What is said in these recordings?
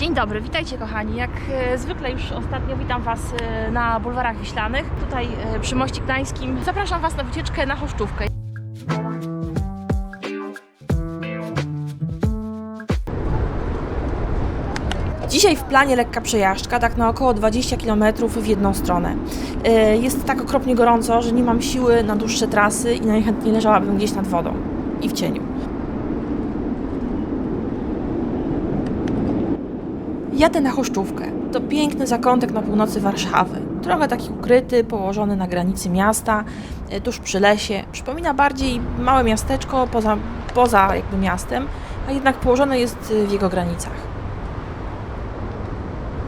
Dzień dobry, witajcie kochani. Jak e, zwykle już ostatnio witam Was e, na bulwarach Wiślanych, tutaj e, przy Moście Gdańskim. Zapraszam Was na wycieczkę na Choszczówkę. Dzisiaj w planie lekka przejażdżka, tak na około 20 km w jedną stronę. Jest tak okropnie gorąco, że nie mam siły na dłuższe trasy i najchętniej leżałabym gdzieś nad wodą i w cieniu. Jadę na Choszczówkę. To piękny zakątek na północy Warszawy. Trochę taki ukryty, położony na granicy miasta, e, tuż przy lesie. Przypomina bardziej małe miasteczko poza, poza jakby miastem, a jednak położone jest e, w jego granicach.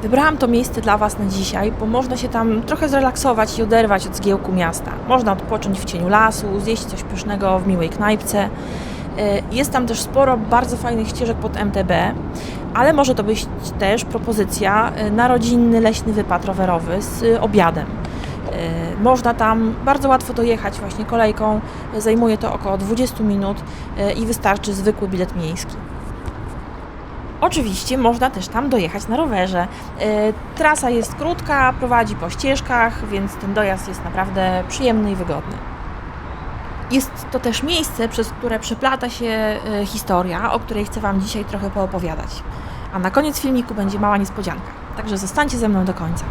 Wybrałam to miejsce dla Was na dzisiaj, bo można się tam trochę zrelaksować i oderwać od zgiełku miasta. Można odpocząć w cieniu lasu, zjeść coś pysznego w miłej knajpce. E, Jest tam też sporo bardzo fajnych ścieżek pod MTB, ale może to być też propozycja e, na rodzinny leśny wypad rowerowy z e, obiadem. E, Można tam bardzo łatwo dojechać właśnie kolejką, zajmuje to około 20 minut i wystarczy zwykły bilet miejski. Oczywiście można też tam dojechać na rowerze. Trasa jest krótka, prowadzi po ścieżkach, więc ten dojazd jest naprawdę przyjemny i wygodny. Jest to też miejsce, przez które przeplata się e, historia, o której chcę Wam dzisiaj trochę poopowiadać. A na koniec filmiku będzie mała niespodzianka, także zostańcie ze mną do końca.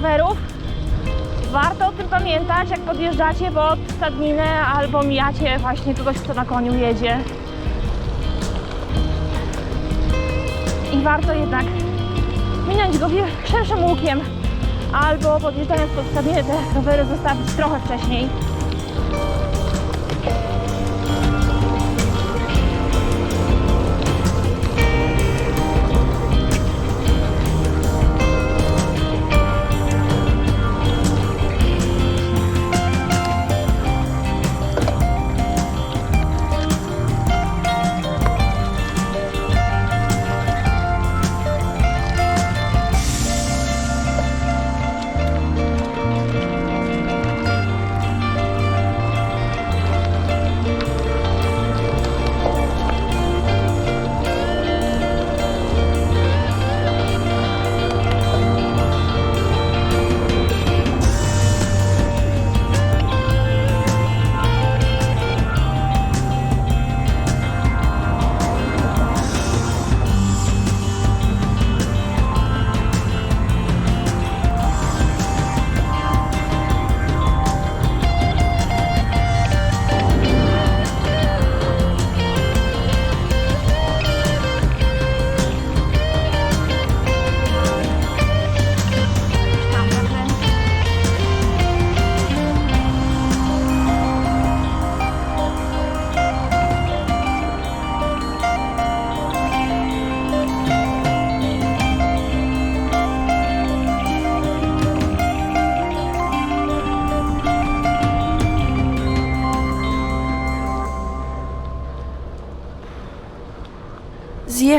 Rowerów. Warto o tym pamiętać, jak podjeżdżacie pod stadninę albo mijacie właśnie kogoś, kto na koniu jedzie. I warto jednak minąć go szerszym łukiem albo podjeżdżając pod stadninę te rowery zostawić trochę wcześniej.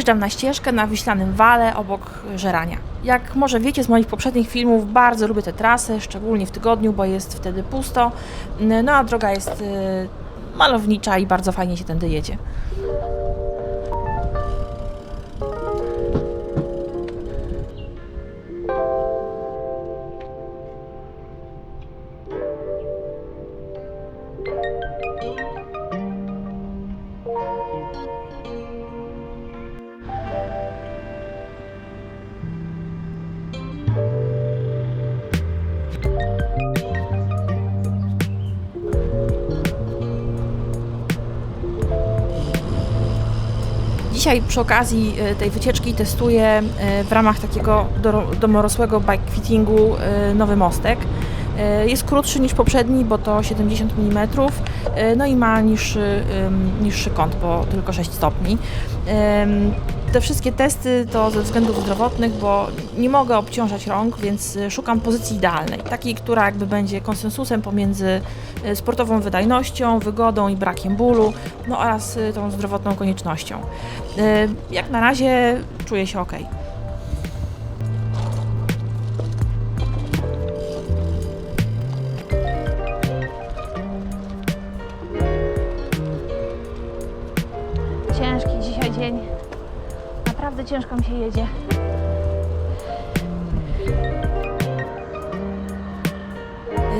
Zjeżdżam na ścieżkę na Wiślanym Wale obok Żerania. Jak może wiecie z moich poprzednich filmów, bardzo lubię tę trasę, szczególnie w tygodniu, bo jest wtedy pusto, no a droga jest y, malownicza i bardzo fajnie się tędy jedzie. Dzisiaj przy okazji e, tej wycieczki testuję e, w ramach takiego domorosłego bike fittingu e, nowy mostek. Jest krótszy niż poprzedni, bo to 70 mm, no i ma niższy, niższy kąt, bo tylko 6 stopni. Te wszystkie testy to ze względów zdrowotnych, bo nie mogę obciążać rąk, więc y, szukam pozycji idealnej. Takiej, która jakby będzie konsensusem pomiędzy y, sportową wydajnością, wygodą i brakiem bólu, no oraz y, tą zdrowotną koniecznością. Jak na razie czuję się ok. Ciężko mi się jedzie.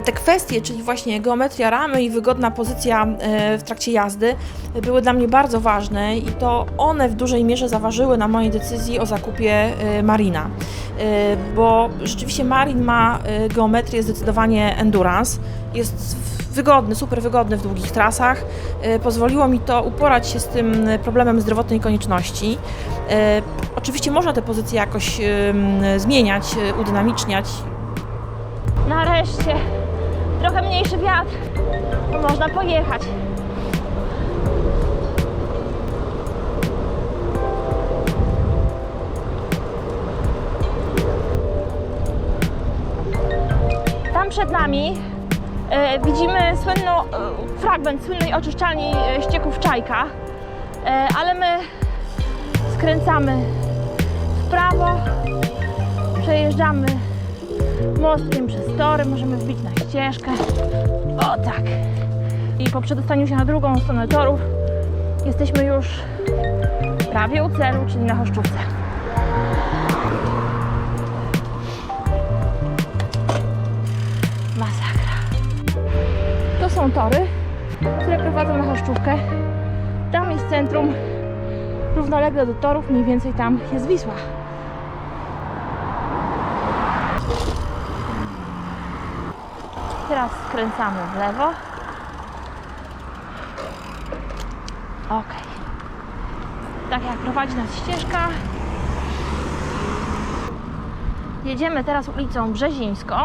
Te kwestie, czyli właśnie geometria ramy i wygodna pozycja e, w trakcie jazdy, były dla mnie bardzo ważne i to one w dużej mierze zaważyły na mojej decyzji o zakupie e, Marina. E, Bo rzeczywiście Marin ma geometrię zdecydowanie endurance. Jest wygodny, super wygodny w długich trasach. E, Pozwoliło mi to uporać się z tym problemem zdrowotnej konieczności. E, Oczywiście można te pozycje jakoś zmieniać, e, udynamiczniać, Nareszcie. Trochę mniejszy wiatr. To można pojechać. Tam przed nami widzimy słynną, e, fragment słynnej oczyszczalni e, ścieków Czajka, e, ale my skręcamy w prawo, przejeżdżamy mostkiem przez tory, możemy wbić na ścieżkę. O tak. I po przedostaniu się na drugą stronę torów jesteśmy już prawie u celu, czyli na Choszczówce. Są tory, które prowadzą na Choszczówkę. Tam jest centrum. Równolegle do torów, mniej więcej tam jest Wisła. Teraz skręcamy w lewo. Ok. Tak jak prowadzi nas ścieżka. Jedziemy teraz ulicą Brzezińską.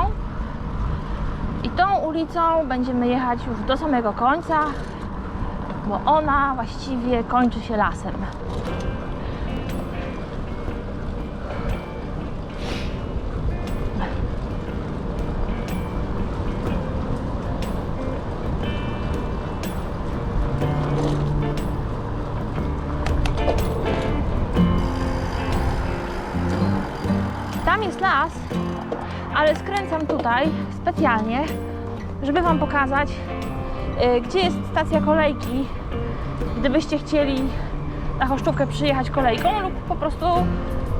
Tą ulicą będziemy jechać już do samego końca, bo ona właściwie kończy się lasem. Tam jest las, ale skręcam tutaj specjalnie, żeby Wam pokazać, y, gdzie jest stacja kolejki, gdybyście chcieli na Choszczówkę przyjechać kolejką lub po prostu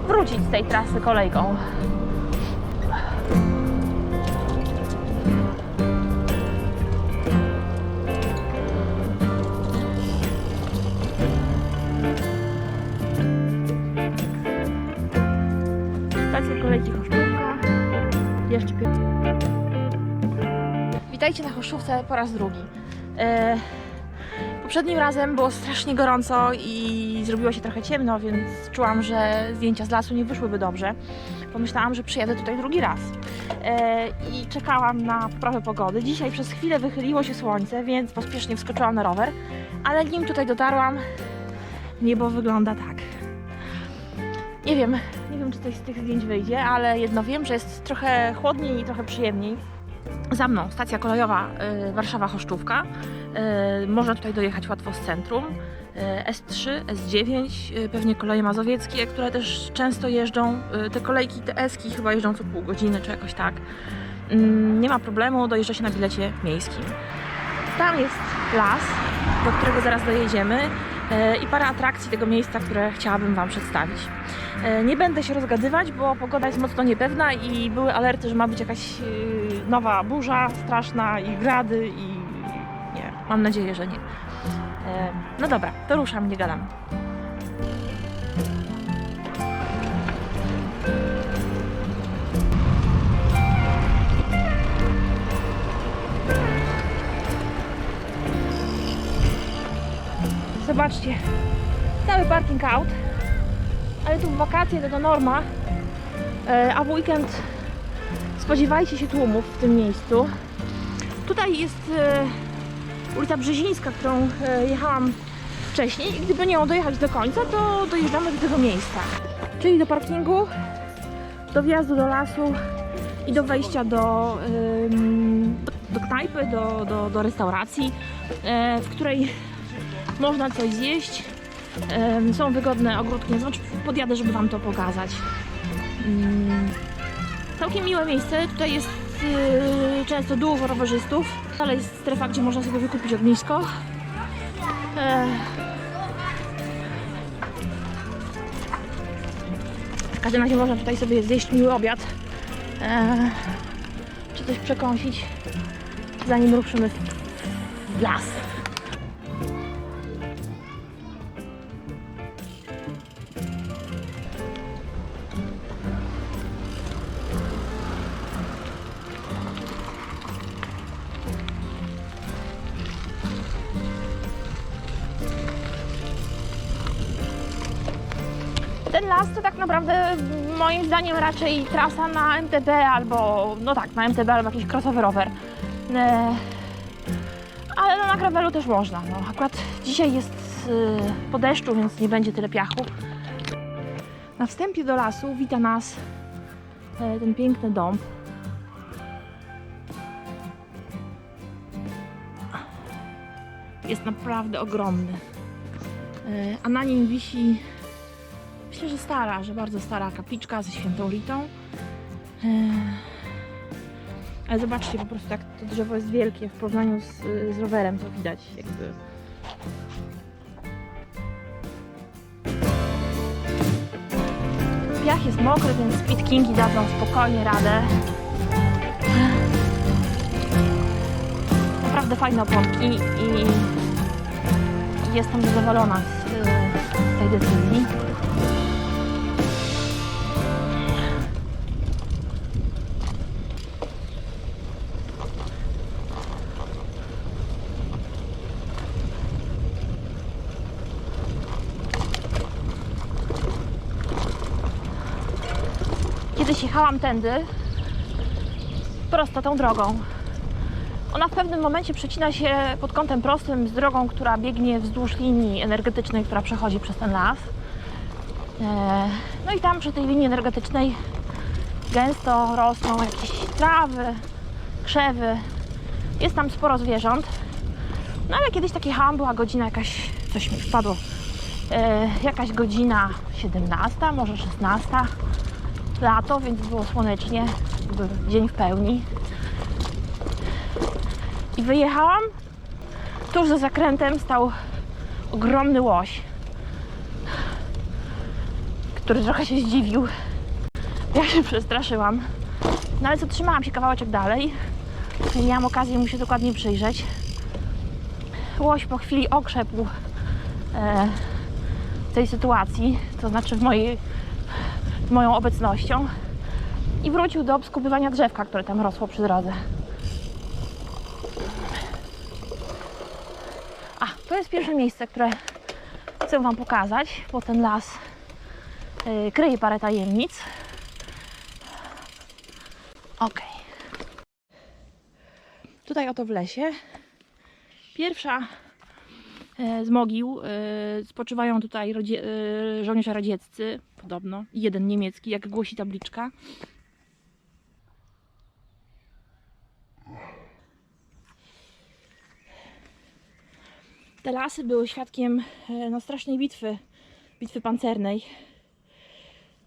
wrócić z tej trasy kolejką. Po raz drugi. E, poprzednim razem było strasznie gorąco i zrobiło się trochę ciemno, więc czułam, że zdjęcia z lasu nie wyszłyby dobrze. Pomyślałam, że przyjadę tutaj drugi raz. E, I czekałam na poprawę pogody. Dzisiaj przez chwilę wychyliło się słońce, więc pospiesznie wskoczyłam na rower, ale nim tutaj dotarłam, niebo wygląda tak. Nie wiem, nie wiem czy coś z tych zdjęć wyjdzie, ale jedno wiem, że jest trochę chłodniej i trochę przyjemniej. Za mną stacja kolejowa y, Warszawa-Choszczówka. Y, można tutaj dojechać łatwo z centrum. Y, S3, S9, y, pewnie koleje mazowieckie, które też często jeżdżą. Te kolejki, te Eski chyba jeżdżą co pół godziny czy jakoś tak. Mm, nie ma problemu, dojeżdża się na bilecie miejskim. Tam jest las, do którego zaraz dojedziemy i parę atrakcji tego miejsca, które chciałabym Wam przedstawić. E, Nie będę się rozgadywać, bo pogoda jest mocno niepewna i były alerty, że ma być jakaś e, nowa burza straszna i grady i nie, mam nadzieję, że nie. E, No dobra, to ruszam, nie gadam. Zobaczcie, cały parking out, ale tu w wakacje to, norma, e, a w weekend spodziewajcie się tłumów w tym miejscu. Tutaj jest e, ulica Brzezińska, którą e, jechałam wcześniej i gdyby nią dojechać do końca, to dojeżdżamy do tego miejsca. Czyli do parkingu, do wjazdu do lasu i do wejścia do, do knajpy, do, do, do restauracji, w której można coś zjeść. Są wygodne ogródki, znaczy podjadę, żeby Wam to pokazać. Mm, Całkiem miłe miejsce, tutaj jest yy, często dużo rowerzystów, ale jest strefa, gdzie można sobie wykupić ognisko. E, W każdym razie można tutaj sobie zjeść miły obiad, e, czy coś przekąsić, zanim ruszymy w las. Zdaniem raczej trasa na MTB albo, no tak, na MTB albo jakiś crossover rower. E, ale no na gravelu też można. No, akurat dzisiaj jest e, po deszczu, więc nie będzie tyle piachu. Na wstępie do lasu wita nas e, ten piękny dom. Jest naprawdę ogromny. E, a na nim wisi Że stara, że bardzo stara kapliczka ze świętą Ritą. Ale zobaczcie po prostu, jak to drzewo jest wielkie w porównaniu z, z rowerem, to widać jakby. Piach jest mokry, więc Speed Kingi dadzą spokojnie radę. Naprawdę fajne oponki i jestem zadowolona z tej decyzji. Kiedyś jechałam tędy, prosto tą drogą. Ona w pewnym momencie przecina się pod kątem prostym z drogą, która biegnie wzdłuż linii energetycznej, która przechodzi przez ten las. E, No i tam przy tej linii energetycznej gęsto rosną jakieś trawy, krzewy. Jest tam sporo zwierząt. No ale kiedyś tak jechałam, była godzina jakaś, coś mi wpadło, e, jakaś godzina 17, może 16 lato, więc było słonecznie, był dzień w pełni. I wyjechałam. Tuż za zakrętem stał ogromny łoś, który trochę się zdziwił. Ja się przestraszyłam. No ale zatrzymałam się kawałeczek dalej. Miałam okazji mu się dokładnie przyjrzeć. Łoś po chwili okrzepł e, tej sytuacji, to znaczy w mojej moją obecnością i wrócił do obskupywania drzewka, które tam rosło przy drodze. A, to jest pierwsze miejsce, które chcę Wam pokazać, bo ten las yy, kryje parę tajemnic. Ok. Tutaj oto w lesie pierwsza z mogił. e, Spoczywają tutaj e, żołnierze radzieccy, podobno, jeden niemiecki, jak głosi tabliczka. Te lasy były świadkiem e, no, strasznej bitwy, bitwy pancernej.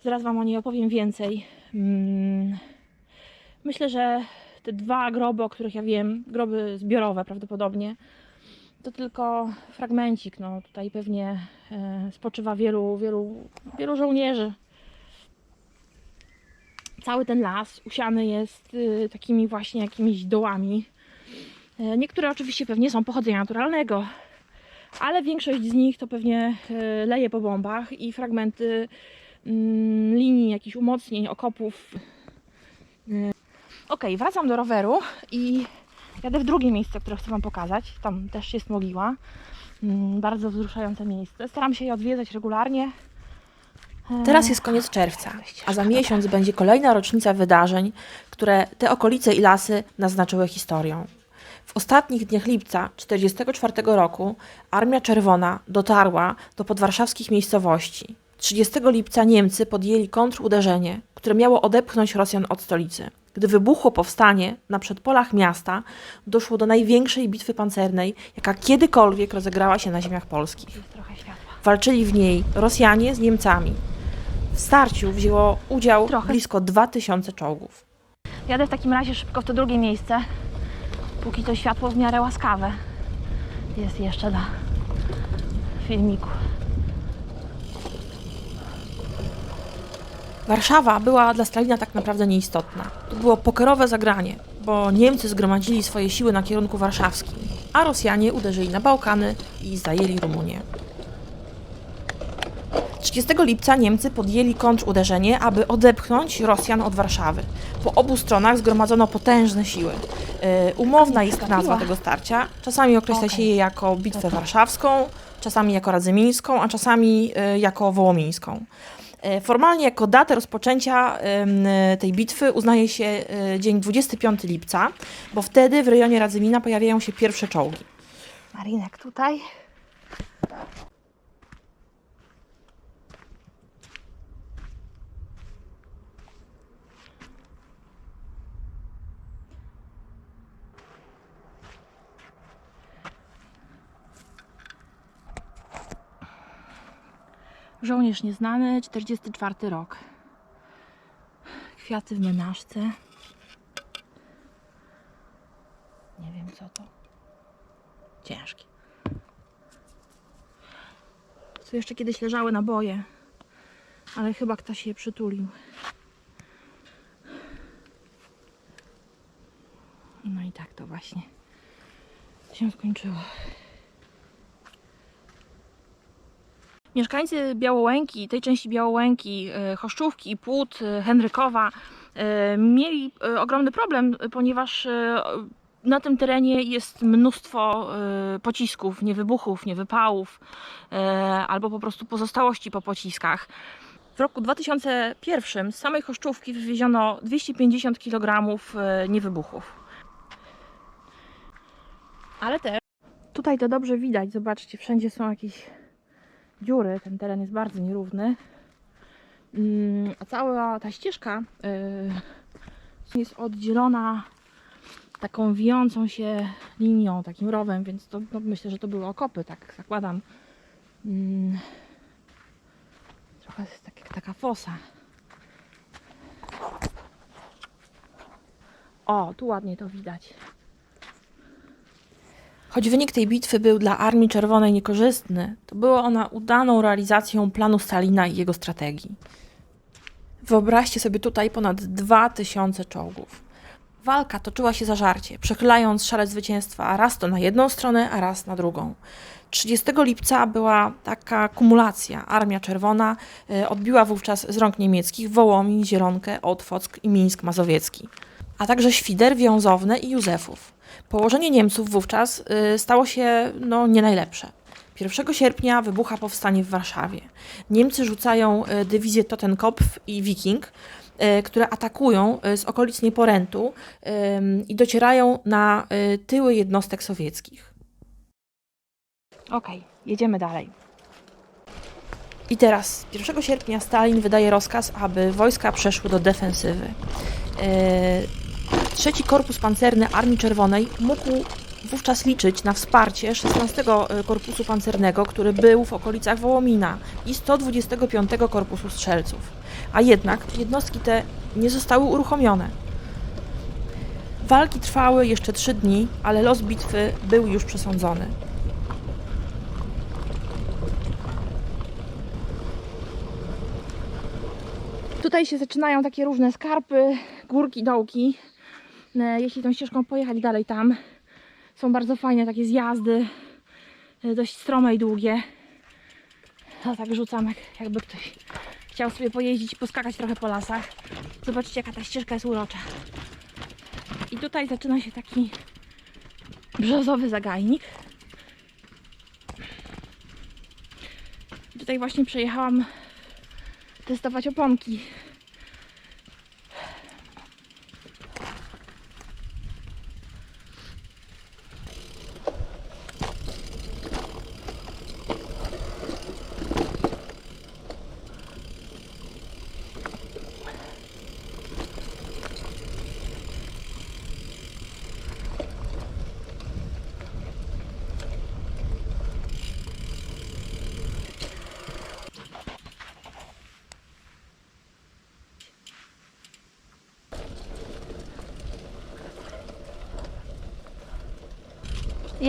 Zaraz Wam o niej opowiem więcej. Mm, Myślę, że te dwa groby, o których ja wiem, groby zbiorowe prawdopodobnie, to tylko fragmencik. No, tutaj pewnie e, spoczywa wielu, wielu, wielu żołnierzy. Cały ten las usiany jest y, takimi właśnie jakimiś dołami. E, niektóre oczywiście pewnie są pochodzenia naturalnego, ale większość z nich to pewnie e, leje po bombach i fragmenty mm, linii, jakichś umocnień, okopów. Ok, wracam do roweru i Jadę w drugie miejsce, które chcę Wam pokazać. Tam też jest mogiła. Mm, Bardzo wzruszające miejsce. Staram się je odwiedzać regularnie. E, Teraz jest koniec czerwca, a za miesiąc będzie kolejna rocznica wydarzeń, które te okolice i lasy naznaczyły historią. W ostatnich dniach lipca 1944 roku Armia Czerwona dotarła do podwarszawskich miejscowości. 30 lipca Niemcy podjęli kontruderzenie, które miało odepchnąć Rosjan od stolicy. Gdy wybuchło powstanie na przedpolach miasta, doszło do największej bitwy pancernej, jaka kiedykolwiek rozegrała się na ziemiach polskich. Walczyli w niej Rosjanie z Niemcami. W starciu wzięło udział Trochę. blisko 2000 czołgów. Jadę w takim razie szybko w to drugie miejsce, póki to światło w miarę łaskawe jest jeszcze na filmiku. Warszawa była dla Stalina tak naprawdę nieistotna. To było pokerowe zagranie, bo Niemcy zgromadzili swoje siły na kierunku warszawskim, a Rosjanie uderzyli na Bałkany i zajęli Rumunię. 30 lipca Niemcy podjęli kontruderzenie, aby odepchnąć Rosjan od Warszawy. Po obu stronach zgromadzono potężne siły. Yy, umowna jest nazwa tego starcia. Czasami określa się je jako bitwę warszawską, czasami jako radzymińską, a czasami yy, jako wołomińską. E, Formalnie jako datę rozpoczęcia e, tej bitwy uznaje się e, dzień 25 lipca, bo wtedy w rejonie Radzymina pojawiają się pierwsze czołgi. Marinek tutaj. Żołnierz nieznany, 44 rok. Kwiaty w menażce. Nie wiem co to. Ciężkie. Tu jeszcze kiedyś leżały naboje, ale chyba ktoś je przytulił. No i tak to właśnie się skończyło. Mieszkańcy Białołęki, tej części Białołęki, e, Choszczówki, Płód, e, Henrykowa e, mieli ogromny problem, ponieważ na tym terenie jest mnóstwo pocisków, nie wybuchów, nie wypałów, e, albo po prostu pozostałości po pociskach. W roku 2001 z samej Choszczówki wywieziono 250 kg niewybuchów. Ale też tutaj to dobrze widać, zobaczcie, wszędzie są jakieś dziury, ten teren jest bardzo nierówny. Mm, A cała ta ścieżka y, jest oddzielona taką wijącą się linią, takim rowem, więc to no, myślę, że to były okopy, tak zakładam. Mm, Trochę jest tak, jak taka fosa. O, tu ładnie to widać. Choć wynik tej bitwy był dla Armii Czerwonej niekorzystny, to była ona udaną realizacją planu Stalina i jego strategii. Wyobraźcie sobie tutaj ponad 2000 czołgów. Walka toczyła się zażarcie, przechylając szalec zwycięstwa raz to na jedną stronę, a raz na drugą. 30 lipca była taka kumulacja. Armia Czerwona e, odbiła wówczas z rąk niemieckich Wołomin, Zielonkę, Otwock i Mińsk Mazowiecki, a także Świder, Wiązowne i Józefów. Położenie Niemców wówczas y, stało się no, nie najlepsze. 1 sierpnia wybucha powstanie w Warszawie. Niemcy rzucają y, dywizję Totenkopf i Wiking, y, które atakują z okolic Nieporentu i docierają na tyły jednostek sowieckich. Okej, jedziemy dalej. I teraz 1 sierpnia Stalin wydaje rozkaz, aby wojska przeszły do defensywy. Trzeci Korpus Pancerny Armii Czerwonej mógł wówczas liczyć na wsparcie 16 Korpusu Pancernego, który był w okolicach Wołomina i 125 Korpusu Strzelców. A jednak jednostki te nie zostały uruchomione. Walki trwały jeszcze trzy dni, ale los bitwy był już przesądzony. Tutaj się zaczynają takie różne skarpy, górki, dołki. E, Jeśli tą ścieżką pojechać dalej tam, są bardzo fajne takie zjazdy, e, dość strome i długie. To tak rzucam, jak, jakby ktoś chciał sobie pojeździć poskakać trochę po lasach. Zobaczcie, jaka ta ścieżka jest urocza. I tutaj zaczyna się taki brzozowy zagajnik. I Tutaj właśnie przejechałam testować oponki.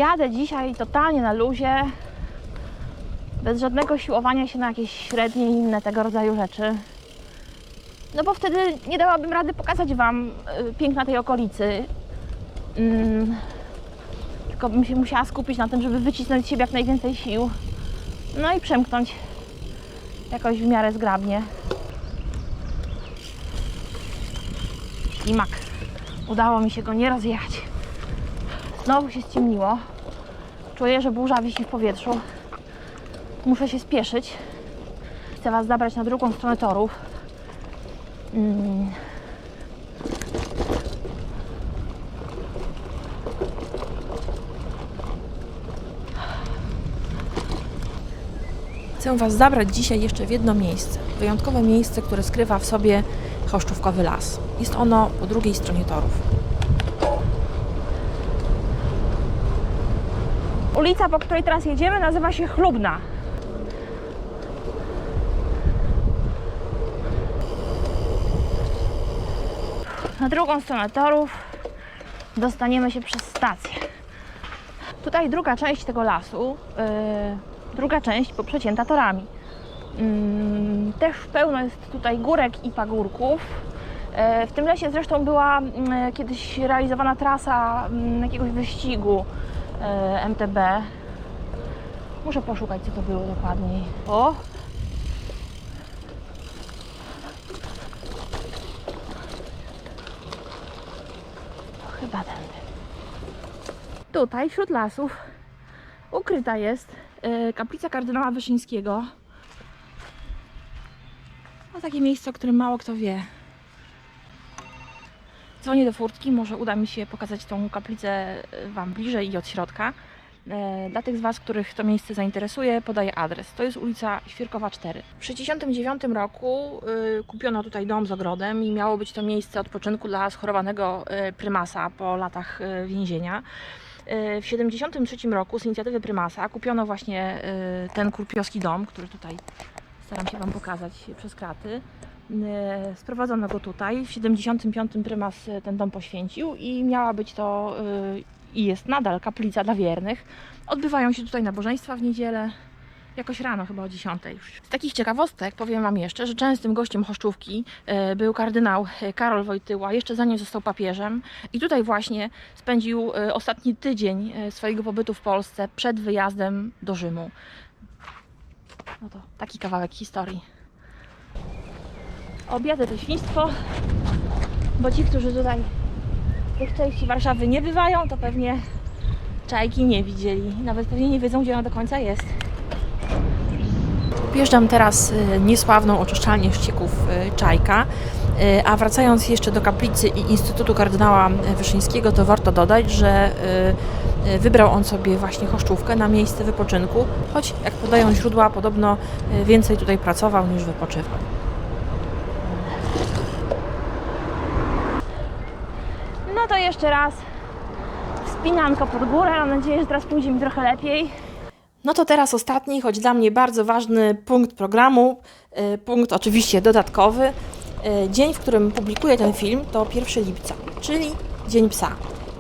Jadę dzisiaj totalnie na luzie, bez żadnego siłowania się na jakieś średnie i inne tego rodzaju rzeczy. No bo wtedy nie dałabym rady pokazać Wam y, piękna tej okolicy. Mm, tylko bym się musiała skupić na tym, żeby wycisnąć z siebie jak najwięcej sił. No i przemknąć jakoś w miarę zgrabnie. Ślimak. Udało mi się go nie rozjechać. Znowu się ściemniło. Czuję, że burza wisi w powietrzu. Muszę się spieszyć. Chcę Was zabrać na drugą stronę torów. Mm. Chcę Was zabrać dzisiaj jeszcze w jedno miejsce. Wyjątkowe miejsce, które skrywa w sobie Choszczówkowy Las. Jest ono po drugiej stronie torów. Ulica, po której teraz jedziemy, nazywa się Chlubna. Na drugą stronę torów dostaniemy się przez stację. Tutaj druga część tego lasu, yy, druga część poprzecięta torami. Mm, też pełno jest tutaj górek i pagórków. E, W tym lesie zresztą była mm, kiedyś realizowana trasa mm, jakiegoś wyścigu MTB. Muszę poszukać, co to było dokładniej. O! Chyba tędy. Tutaj, wśród lasów, ukryta jest e, kaplica kardynała Wyszyńskiego. No takie miejsce, o którym mało kto wie. Dzwonię do furtki, może uda mi się pokazać tą kaplicę e, Wam bliżej i od środka. E, Dla tych z Was, których to miejsce zainteresuje, podaję adres. To jest ulica Świerkowa 4. W 1969 roku y, kupiono tutaj dom z ogrodem i miało być to miejsce odpoczynku dla schorowanego prymasa po latach więzienia. W 1973 roku z inicjatywy prymasa kupiono właśnie ten kurpiowski dom, który tutaj staram się Wam pokazać przez kraty. E, Sprowadzono go tutaj. W 75 prymas e, ten dom poświęcił i miała być to e, i jest nadal kaplica dla wiernych. Odbywają się tutaj nabożeństwa w niedzielę. Jakoś rano, chyba o 10 już. Z takich ciekawostek powiem Wam jeszcze, że częstym gościem Choszczówki był kardynał Karol Wojtyła, jeszcze zanim został papieżem. I tutaj właśnie spędził ostatni tydzień swojego pobytu w Polsce przed wyjazdem do Rzymu. No to taki kawałek historii. Obiady to świństwo, bo ci, którzy tutaj w tych części Warszawy nie bywają, to pewnie czajki nie widzieli. Nawet pewnie nie wiedzą, gdzie ona do końca jest. Objeżdżam teraz y, niesławną oczyszczalnię ścieków y, Czajka, y, a wracając jeszcze do kaplicy i Instytutu Kardynała Wyszyńskiego, to warto dodać, że wybrał on sobie właśnie Choszczówkę na miejsce wypoczynku, choć jak podają źródła, podobno więcej tutaj pracował niż wypoczywał. No to jeszcze raz wspinanko pod górę. Mam nadzieję, że teraz pójdzie mi trochę lepiej. No to teraz ostatni, choć dla mnie bardzo ważny punkt programu, y, punkt oczywiście dodatkowy. Y, Dzień, w którym publikuję ten film to 1 lipca, czyli Dzień Psa.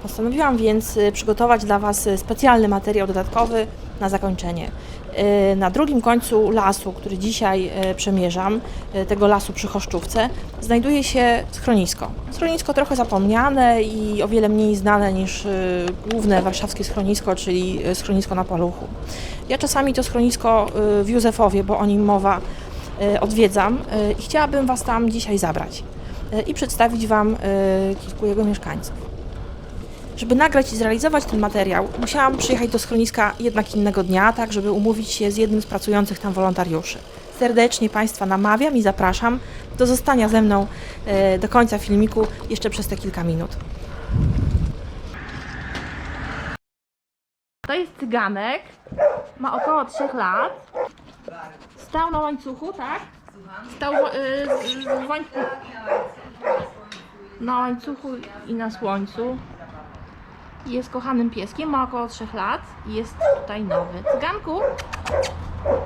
Postanowiłam więc y, przygotować dla Was specjalny materiał dodatkowy na zakończenie. Y, Na drugim końcu lasu, który dzisiaj y, przemierzam, y, tego lasu przy Choszczówce, znajduje się schronisko. Schronisko trochę zapomniane i o wiele mniej znane niż główne warszawskie schronisko, czyli schronisko na Paluchu. Ja czasami to schronisko w Józefowie, bo o nim mowa, odwiedzam i chciałabym Was tam dzisiaj zabrać i przedstawić Wam kilku jego mieszkańców. Żeby nagrać i zrealizować ten materiał, musiałam przyjechać do schroniska jednak innego dnia, tak żeby umówić się z jednym z pracujących tam wolontariuszy. Serdecznie Państwa namawiam i zapraszam do zostania ze mną y, do końca filmiku jeszcze przez te kilka minut. To jest cyganek. Ma około 3 lat. Stał na łańcuchu, tak? Stał y, z- w łańcuchu. Na łańcuchu i na słońcu. Jest kochanym pieskiem, ma około 3 lat i jest tutaj nowy. Cyganku,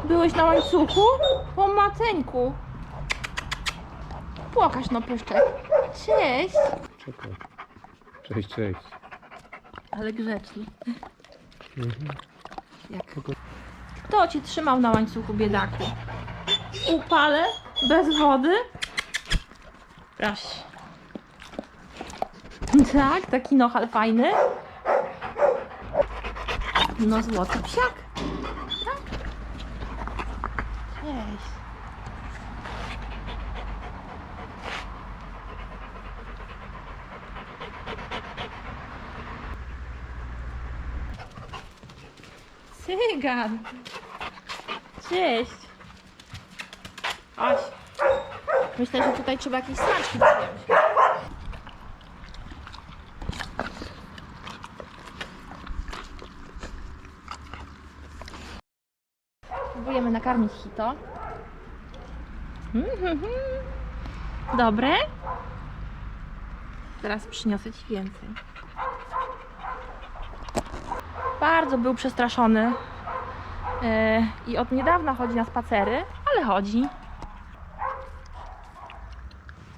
byłeś na łańcuchu? Po mateńku. Płakasz no pyszczek. Cześć. Czekaj. Cześć, cześć. Ale grzecznie. Jak? Kto cię trzymał na łańcuchu, biedaku? Upale? Bez wody? Proszę. Tak, taki nohal fajny. No złoty psiak. Tak? Cześć. Cygan. Cześć. Chodź. Myślę, że tutaj trzeba jakieś smaczki przyjąć. Nakarmić hito. Dobre? Teraz przyniosę Ci więcej. Bardzo był przestraszony e, i od niedawna chodzi na spacery, ale chodzi.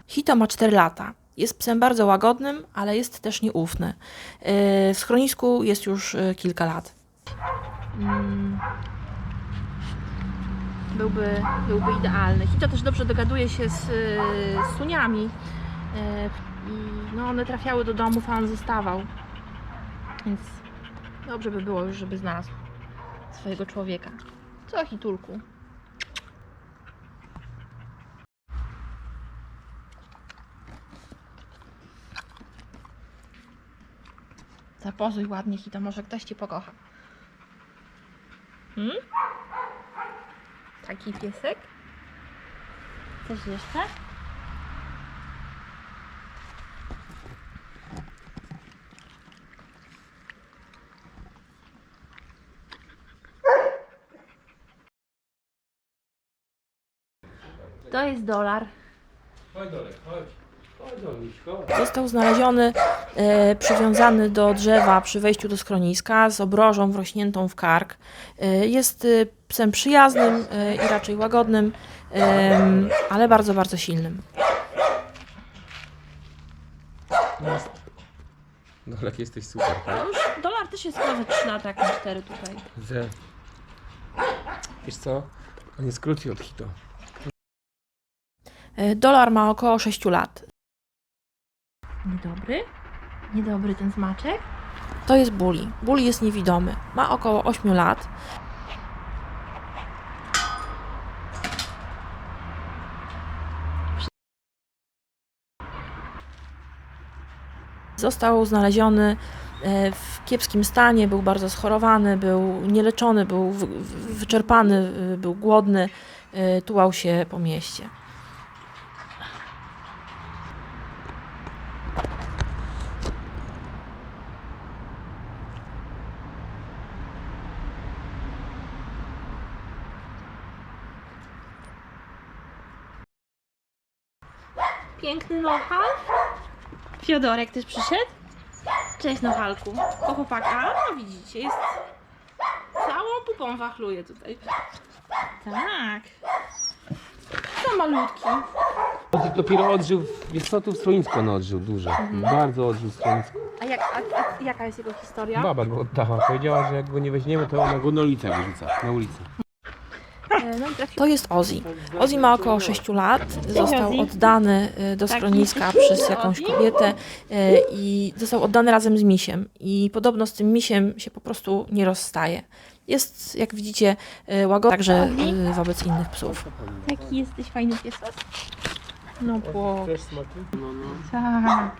Hito ma 4 lata. Jest psem bardzo łagodnym, ale jest też nieufny. Yy, W schronisku jest już yy, kilka lat. Mm. Byłby, byłby idealny. Hito też dobrze dogaduje się z, z suniami. I no, one trafiały do domów, a on zostawał. Więc dobrze by było już, żeby znalazł swojego człowieka. Co, Hitulku? Zapozuj ładnie, Hito, może ktoś Cię pokocha. Hmm? Taki piesek? Coś jeszcze? To jest dolar. Chodź Dolek, chodź. Chodź. Został znaleziony e, przywiązany do drzewa przy wejściu do schroniska z obrożą wrośniętą w kark. E, jest e, psem przyjaznym e, i raczej łagodnym, ale bardzo, bardzo silnym. Dolek, jesteś super, tak? No już dolar też jest chyba ze 3 lata, jak ma 4 tutaj. Że... Wiesz co? On jest krótki od hito. E, Dolar ma około 6 lat. Niedobry? Niedobry ten smaczek? To jest Bully. Bully jest niewidomy. Ma około 8 lat. Został znaleziony e, w kiepskim stanie, był bardzo schorowany, był nieleczony, był wy- wy- wyczerpany, y, był głodny, y, tułał się po mieście. Piękny nohal. Fiodorek też przyszedł. Cześć Nohalku. Po chłopaka. No widzicie, jest całą pupą wachluje tutaj. Tak. To malutki. Dopiero odżył, wiesz co, tu w schronisku on odżył dużo. Bardzo odżył w schronisku. A, jak, a, a jaka jest jego historia? Baba go oddała. Powiedziała, że jak go nie weźmiemy, to ona go na ulicę wyrzuca. Na ulicę. To jest Ozzy. Ozzy ma około 6 lat, został oddany y, do tak, schroniska przez jakąś kobietę y, i został oddany razem z misiem. I podobno z tym misiem się po prostu nie rozstaje. Jest, jak widzicie, y, łagodny także wobec innych psów. Taki jesteś fajny pies. No bo... Tak.